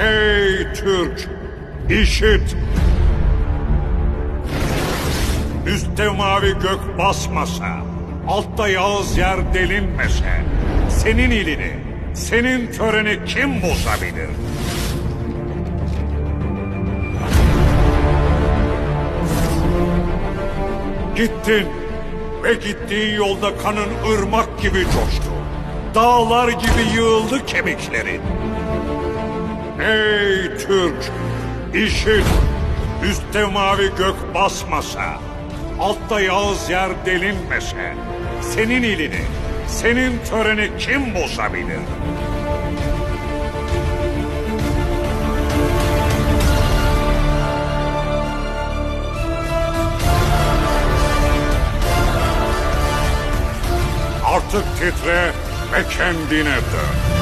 Ey Türk! işit! Üstte mavi gök basmasa, altta yağız yer delinmese, senin ilini, senin töreni kim bozabilir? Gittin ve gittiğin yolda kanın ırmak gibi coştu. Dağlar gibi yığıldı kemiklerin. Ey Türk! işit! Üstte mavi gök basmasa, altta yağız yer delinmese, senin ilini, senin töreni kim bozabilir? Artık titre ve kendine dön.